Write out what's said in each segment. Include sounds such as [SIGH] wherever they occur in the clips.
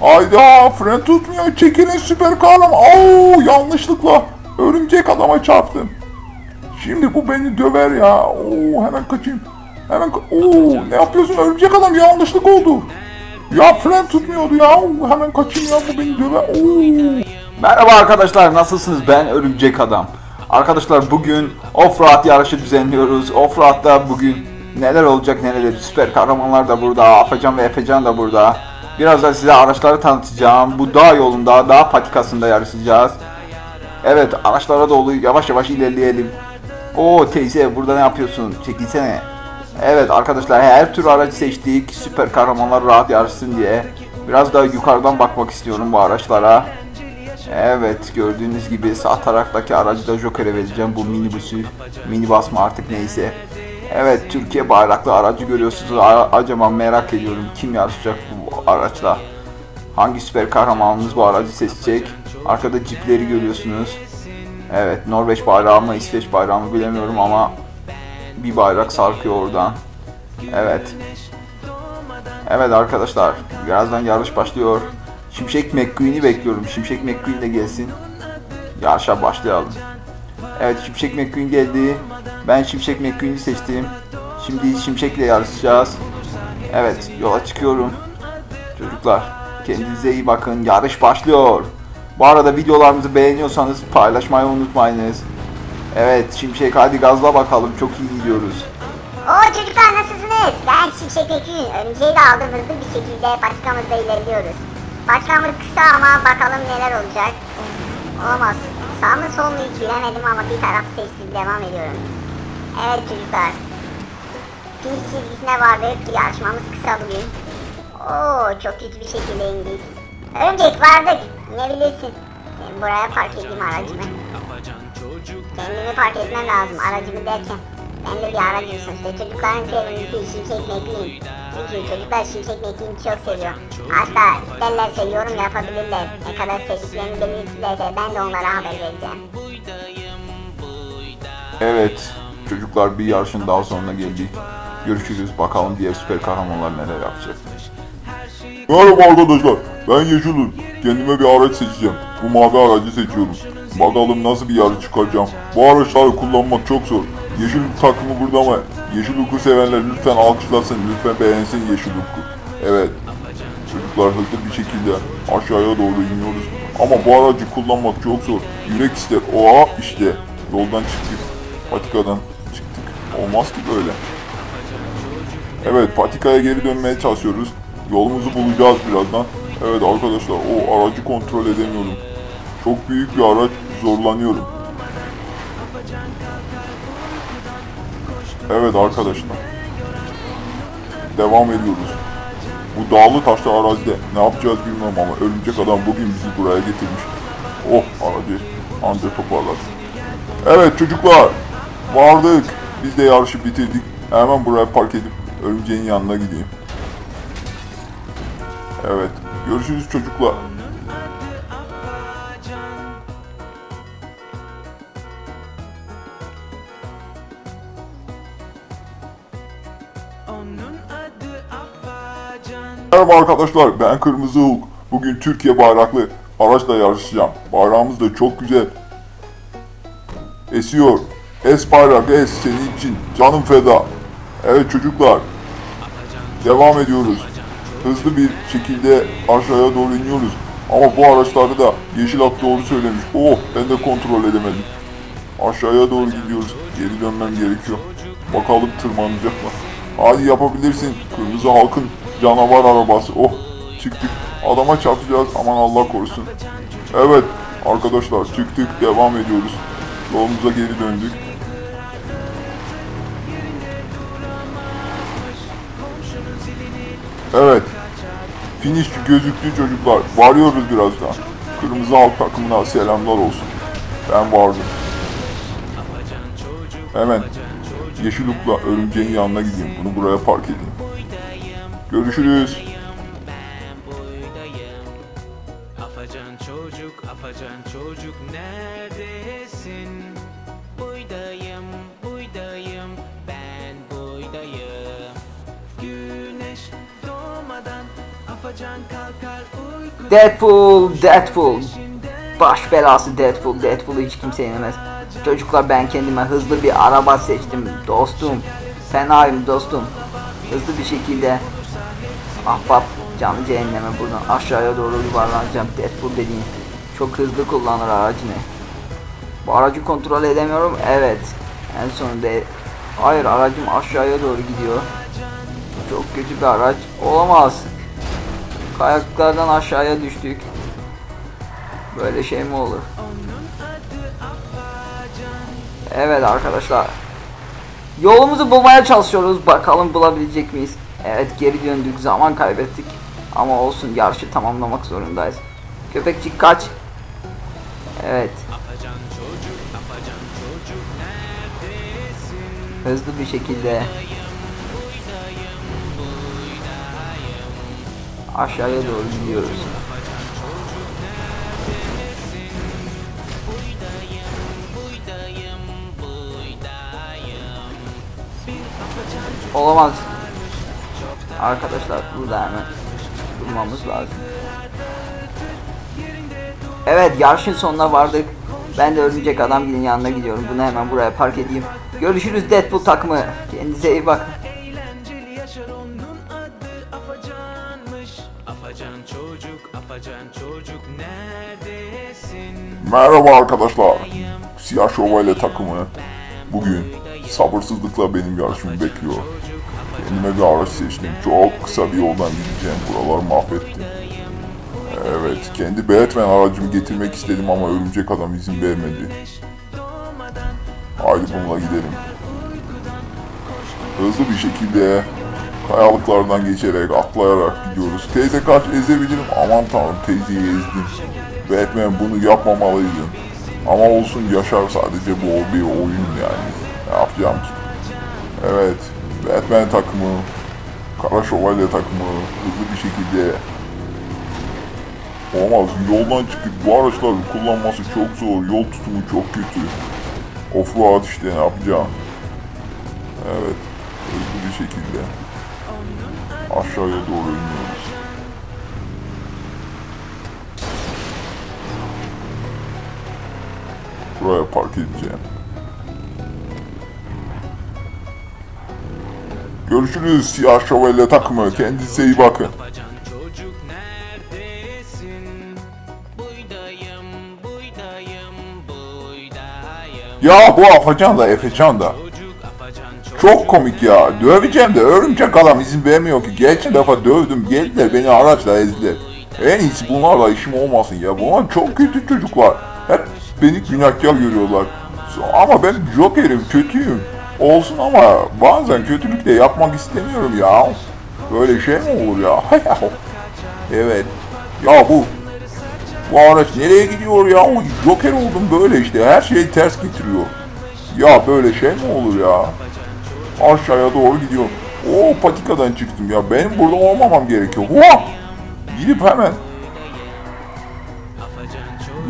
Hayda fren tutmuyor. Çekilin süper kahraman. Oo yanlışlıkla örümcek adama çarptım. Şimdi bu beni döver ya. Oo hemen kaçayım. Hemen ka- Oo ne yapıyorsun örümcek adam yanlışlık oldu. Ya fren tutmuyordu ya. Hemen kaçayım ya bu beni döver. Oo. Merhaba arkadaşlar nasılsınız ben Örümcek Adam. Arkadaşlar bugün Offroad yarışı düzenliyoruz. Offroad'da bugün neler olacak neler süper kahramanlar da burada, Afacan ve Efecan da burada. Birazdan size araçları tanıtacağım. Bu dağ yolunda, dağ patikasında yarışacağız. Evet araçlara doğru yavaş yavaş ilerleyelim. Oo teyze burada ne yapıyorsun? Çekilsene. Evet arkadaşlar her tür aracı seçtik. Süper kahramanlar rahat yarışsın diye. Biraz daha yukarıdan bakmak istiyorum bu araçlara. Evet gördüğünüz gibi sağ taraftaki aracı da Joker'e vereceğim bu minibüsü. Minibus mı artık neyse. Evet Türkiye bayraklı aracı görüyorsunuz. Acaba merak ediyorum kim yarışacak bu araçla. Hangi süper kahramanımız bu aracı seçecek. Arkada cipleri görüyorsunuz. Evet Norveç bayrağı mı İsveç bayrağı mı bilemiyorum ama bir bayrak sarkıyor oradan. Evet. Evet arkadaşlar birazdan yarış başlıyor. Şimşek McQueen'i bekliyorum. Şimşek McQueen de gelsin. Yarışa başlayalım. Evet Şimşek McQueen geldi. Ben Şimşek McQueen'i seçtim. Şimdi Şimşek'le yarışacağız. Evet yola çıkıyorum. Çocuklar kendinize iyi bakın. Yarış başlıyor. Bu arada videolarımızı beğeniyorsanız paylaşmayı unutmayınız. Evet Şimşek hadi gazla bakalım. Çok iyi gidiyoruz. Oo çocuklar nasılsınız? Ben Şimşek Ekün. Örümceği de aldım hızlı bir şekilde patikamızda ilerliyoruz. Patikamız kısa ama bakalım neler olacak. Olamaz. Sağ mı sol mu hiç bilemedim ama bir taraf seçtim devam ediyorum. Evet çocuklar. Pil çizgisine vardık. Yarışmamız kısa bugün. Oo çok kötü bir şekilde indik. Örümcek vardık. İnebilirsin. Sen buraya park edeyim aracımı. Kendimi park etmem lazım aracımı derken. Ben de bir aracım sonuçta. Çocukların sevgilisi Şimşek McQueen. Çünkü çocuklar Şimşek McQueen'i çok seviyor. Hatta isterlerse yorum yapabilirler. Ne kadar sevdiklerini belirtirlerse ben de onlara haber vereceğim. Evet çocuklar bir yarışın daha sonuna geldik. Görüşürüz bakalım diğer süper kahramanlar neler yapacak. Merhaba arkadaşlar ben Yeşilur. Kendime bir araç seçeceğim. Bu mavi aracı seçiyorum. Bakalım nasıl bir yarış çıkaracağım. Bu araçları kullanmak çok zor. Yeşil takımı burada ama Yeşil Hulk'u sevenler lütfen alkışlasın, lütfen beğensin Yeşil Hulk'u. Evet, çocuklar hızlı bir şekilde aşağıya doğru iniyoruz. Ama bu aracı kullanmak çok zor. Yürek ister. Oha işte yoldan çıktık. Patikadan çıktık. Olmaz ki böyle. Evet patikaya geri dönmeye çalışıyoruz. Yolumuzu bulacağız birazdan. Evet arkadaşlar o aracı kontrol edemiyorum. Çok büyük bir araç zorlanıyorum. Evet arkadaşlar. Devam ediyoruz. Bu dağlı taşlı arazide ne yapacağız bilmiyorum ama örümcek adam bugün bizi buraya getirmiş. Oh aracı anca toparladı. Evet çocuklar vardık. Biz de yarışı bitirdik. Hemen buraya park edip örümceğin yanına gideyim. Evet görüşürüz çocuklar. Merhaba arkadaşlar ben Kırmızı Hulk. Bugün Türkiye bayraklı araçla yarışacağım. Bayrağımız da çok güzel. Esiyor. Es bayrak es senin için canım feda. Evet çocuklar devam ediyoruz. Hızlı bir şekilde aşağıya doğru iniyoruz. Ama bu araçlarda da Yeşil At doğru söylemiş. Oh ben de kontrol edemedim. Aşağıya doğru gidiyoruz. Geri dönmem gerekiyor. Bakalım tırmanacaklar. Hadi yapabilirsin. Kırmızı halkın canavar arabası. Oh çıktık. Adama çarpacağız. Aman Allah korusun. Evet arkadaşlar çıktık. Devam ediyoruz. Yolumuza geri döndük. Evet. Finish gözüktü çocuklar. Varıyoruz birazdan. Kırmızı halk takımına selamlar olsun. Ben vardım. Hemen Yeşil Hulk'la örümceğin yanına gideyim. Bunu buraya park edeyim. Görüşürüz. Afacan çocuk, afacan çocuk neredesin? Deadpool, Deadpool. Baş belası Deadpool. Deadpool'u hiç kimse yenemez. Çocuklar ben kendime hızlı bir araba seçtim dostum. Fenayım dostum. Hızlı bir şekilde ahbap canı cehenneme buradan aşağıya doğru yuvarlanacağım. Deadpool dediğin çok hızlı kullanır aracını. Bu aracı kontrol edemiyorum. Evet. En sonunda hayır aracım aşağıya doğru gidiyor. Çok kötü bir araç. Olamaz. Kayaklardan aşağıya düştük. Böyle şey mi olur? Evet arkadaşlar. Yolumuzu bulmaya çalışıyoruz. Bakalım bulabilecek miyiz? Evet geri döndük. Zaman kaybettik. Ama olsun yarışı tamamlamak zorundayız. Köpekçik kaç. Evet. Hızlı bir şekilde aşağıya doğru gidiyoruz. Olamaz. Arkadaşlar burada hemen durmamız lazım. Evet yarışın sonuna vardık. Ben de örümcek adam gidin yanına gidiyorum. Bunu hemen buraya park edeyim. Görüşürüz Deadpool takımı. Kendinize iyi bakın. Merhaba arkadaşlar. Siyah Şövalye takımı bugün sabırsızlıkla benim yarışımı bekliyor. Kendime bir araç seçtim. Çok kısa bir yoldan gideceğim. Buraları mahvettim. Evet, kendi Batman aracımı getirmek istedim ama örümcek adam izin vermedi. Haydi bununla gidelim. Hızlı bir şekilde kayalıklardan geçerek, atlayarak gidiyoruz. Teyze kaç ezebilirim. Aman tanrım teyzeyi ezdim. Batman bunu yapmamalıydı. Ama olsun yaşar sadece bu bir oyun yani. Ne yapacağım ki? Evet, Batman takımı, Kara Şövalye takımı hızlı bir şekilde Olmaz, yoldan çıkıp bu araçları kullanması çok zor, yol tutumu çok kötü. Offroad işte ne yapacağım? Evet, hızlı bir şekilde aşağıya doğru iniyoruz. Buraya park edeceğim. Görüşürüz siyah şövalye takımı. Kendinize iyi bakın. Ya bu Afacan da Efecan da. Çok komik ya. Döveceğim de örümcek adam izin vermiyor ki. Geçen defa dövdüm. Geldiler beni araçla ezdiler. En iyisi bunlarla işim olmasın ya. Bunlar çok kötü çocuklar. Hep beni günahkar görüyorlar. Ama ben Joker'im, kötüyüm. Olsun ama bazen kötülük de yapmak istemiyorum ya. Böyle şey mi olur ya? [LAUGHS] evet. Ya bu bu araç nereye gidiyor ya? O Joker oldum böyle işte. Her şeyi ters getiriyor. Ya böyle şey mi olur ya? Aşağıya doğru gidiyor. O patikadan çıktım ya. Benim burada olmamam gerekiyor. Vah! Gidip hemen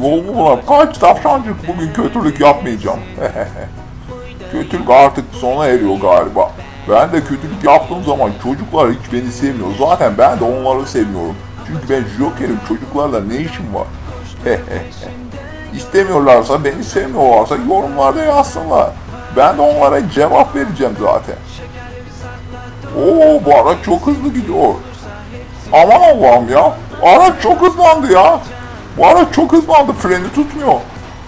yol bulan kaç tavşancık bugün kötülük yapmayacağım. [LAUGHS] kötülük artık sona eriyor galiba. Ben de kötülük yaptığım zaman çocuklar hiç beni sevmiyor. Zaten ben de onları sevmiyorum. Çünkü ben Joker'im çocuklarla ne işim var? [LAUGHS] İstemiyorlarsa beni sevmiyorlarsa yorumlarda yazsınlar. Ben de onlara cevap vereceğim zaten. Oo bu araç çok hızlı gidiyor. Aman Allah'ım ya. Araç çok hızlandı ya. Bu araç çok hızlandı. Freni tutmuyor.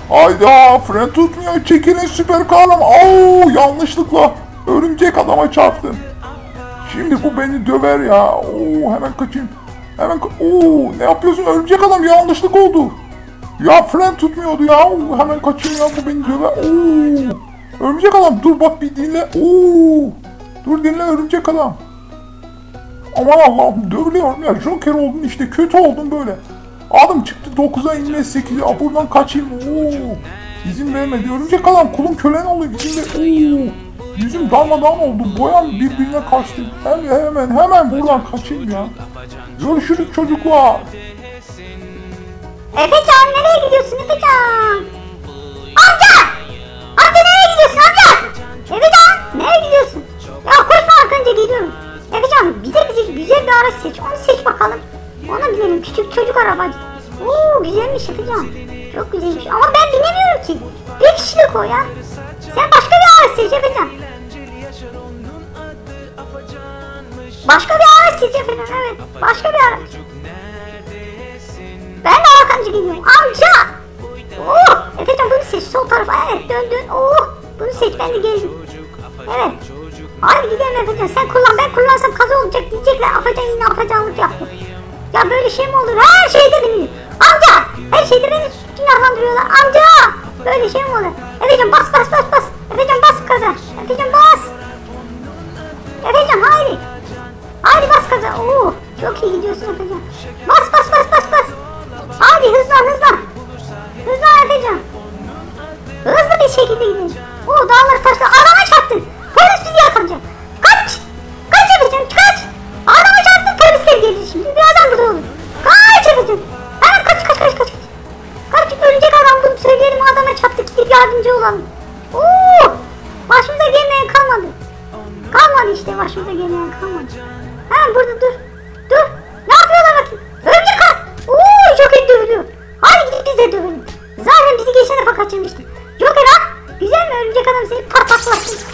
Hayda fren tutmuyor. Çekilin süper kahraman. Oo yanlışlıkla örümcek adama çarptım. Şimdi bu beni döver ya. Oo hemen kaçayım. Hemen ka- Oo ne yapıyorsun örümcek adam yanlışlık oldu. Ya fren tutmuyordu ya. Oo, hemen kaçayım ya bu beni döver. Oo. Örümcek adam dur bak bir dinle. Oo. Dur dinle örümcek adam. Aman Allah'ım dövülüyorum ya. Joker oldun işte kötü oldun böyle. Adım çıktı 9'a inmez 8'e. Aa, buradan kaçayım. Oo. İzin vermedi. Örümcek adam kulun kölen oluyor. İzin ver. Oo. Yüzüm darmadağın oldu. Boyam birbirine kaçtı. Hemen hemen hemen buradan kaçayım ya. Görüşürüz çocuklar. Efecan nereye gidiyorsun Efecan? Amca! Amca nereye gidiyorsun amca? Efecan nereye gidiyorsun? Ya koşma arkanca geliyorum. Efecan bize bize güzel bir araç seç. Onu seç bakalım. Ona binelim küçük çocuk arabacı. Oo güzelmiş yapacağım. Çok güzelmiş ama ben binemiyorum ki. Bir kişilik o ya. Sen başka bir araç seç yapacağım. Başka bir araç seç yapacağım evet. Başka bir araç. Ben de arkancı gidiyorum. Amca. Oh Efecan bunu seç sol tarafa evet dön dön. Oh bunu seç ben de geldim. Evet. Hadi gidelim Efecan sen kullan ben kullansam kaza olacak diyecekler. Afacan yine afacanlık yaptı. Ya böyle şey mi olur? Her şeyde beni. Amca! Her şeyde beni günahlandırıyorlar. Amca! Böyle şey mi olur? Efecan bas bas bas bas. Efecan bas yardımcı olalım. Oo. Başımıza gelmeyen kalmadı. Kalmadı işte başımıza gelmeyen kalmadı. Hemen burada dur. Dur. Ne yapıyorlar bakayım? Örümcek al. Oo Joker dövülüyor. Hadi gidip biz de dövelim. Zaten bizi geçen defa kaçırmıştı. Joker ha? Güzel mi örümcek adam seni pataklasın?